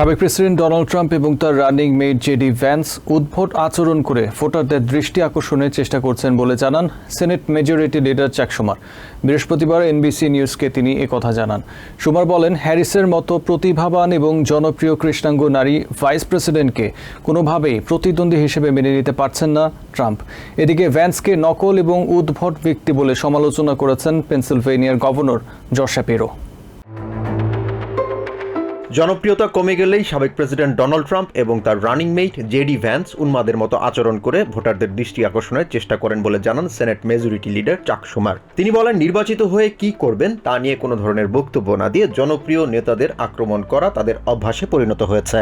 সাবেক president Donald Trump এবং তার রানিং মেট জেডি ভ্যান্স উদ্ভট আচরণ করে ভোটারদের দৃষ্টি আকর্ষণের চেষ্টা করছেন বলে জানান সেনেট মেজরিটি লিডার চাক সুমার। বৃহস্পতিবার এনবিসি নিউজকে তিনি একথা জানান। সুমার বলেন, হ্যারিসের মতো প্রতিভাবান এবং জনপ্রিয় কৃষ্ণাঙ্গ নারী ভাইস প্রেসিডেন্টকে কোনোভাবেই প্রতিদ্বন্দ্বী হিসেবে মেনে নিতে পারছেন না ট্রাম্প। এদিকে ভ্যান্সকে নকল এবং উদ্ভট ব্যক্তি বলে সমালোচনা করেছেন পেনসিলভেনিয়ার গভর্নর জর্শাপেরো জনপ্রিয়তা কমে গেলেই সাবেক প্রেসিডেন্ট ডোনাল্ড ট্রাম্প এবং তার রানিং মেট জেডি ভ্যান্স উন্মাদের মতো আচরণ করে ভোটারদের দৃষ্টি আকর্ষণের চেষ্টা করেন বলে জানান সেনেট মেজরিটি লিডার চাক সুমার। তিনি বলেন নির্বাচিত হয়ে কি করবেন তা নিয়ে কোনো ধরনের বক্তব্য না দিয়ে জনপ্রিয় নেতাদের আক্রমণ করা তাদের অভ্যাসে পরিণত হয়েছে.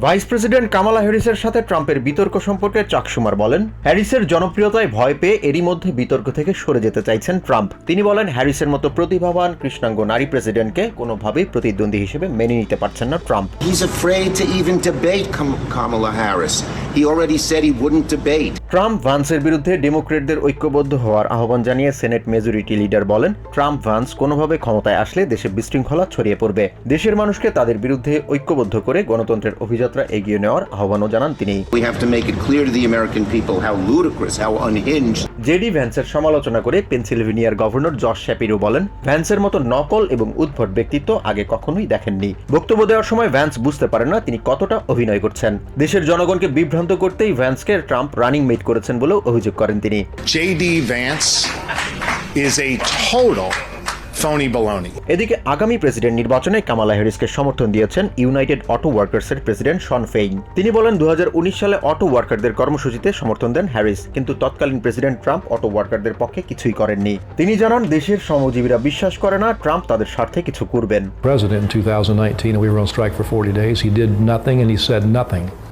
ভাইস প্রেসিডেন্ট কামালা হ্যারিসের সাথে ট্রাম্পের বিতর্ক সম্পর্কে চাক সুমার বলেন হ্যারিসের জনপ্রিয়তায় ভয় পেয়ে এরই মধ্যে বিতর্ক থেকে সরে যেতে চাইছেন ট্রাম্প। তিনি বলেন, হ্যারিসের মতো প্রতিভাবান কৃষ্ণাঙ্গ নারী প্রেসিডেন্টকে কোনোভাবেই প্রতিদ্বন্দ্বী হিসেবে মেনে নিতে পারছেন না Trump. He already said he wouldn't debate. Trump ভান্সের বিরুদ্ধে ডেমোক্রেটদের ঐক্যবদ্ধ হওয়ার আহ্বান জানিয়ে সেনেট মেজরিটি লিডার বলেন ট্রাম্প ভান্স কোনোভাবে ক্ষমতায় আসলে দেশে বিশৃঙ্খলা ছড়িয়ে পড়বে। দেশের মানুষকে তাদের বিরুদ্ধে ঐক্যবদ্ধ করে গণতন্ত্রের অভিযাত্রা এগিয়ে নেওয়ার আহ্বানও জানান তিনি। We have to make it clear to the American people how ludicrous, how unhinged. J D ভ্যান্সের সমালোচনা করে পেনসিলভেনিয়ার গভর্নর জর্জ শ্যাপিরো বলেন ভ্যান্সের মতো নকল এবং উদ্ভট ব্যক্তিত্ব আগে কখনোই দেখেননি। বক্তব্য দেওয়ার সময় ভ্যান্স বুঝতে পারেন না তিনি কতটা অভিনয় করছেন। দেশের জনগণকে বিভ্রান্ত করতেই ভ্যান্সকে ট্রাম্প রানিং মেট করেছেন বলেও অভিযোগ করেন তিনি JD Vance is a total phony baloney. এদিকে আগামী প্রেসিডেন্ট নির্বাচনে কামালা হ্যারিসকে সমর্থন দিয়েছেন ইউনাইটেড অটো ওয়ার্কার্সের প্রেসিডেন্ট শন ফেইন তিনি বলেন দুহাজার উনিশ সালে অটো ওয়ার্কারদের কর্মসূচিতে সমর্থন দেন হ্যারিস কিন্তু তৎকালীন প্রেসিডেন্ট ট্রাম্প অটো ওয়ার্কারদের পক্ষে কিছুই করেননি তিনি জানান দেশের শ্রমজীবীরা বিশ্বাস করে না ট্রাম্প তাদের স্বার্থে কিছু করবেন president in 2019 and we were on strike for 40 days. He did nothing and he said nothing.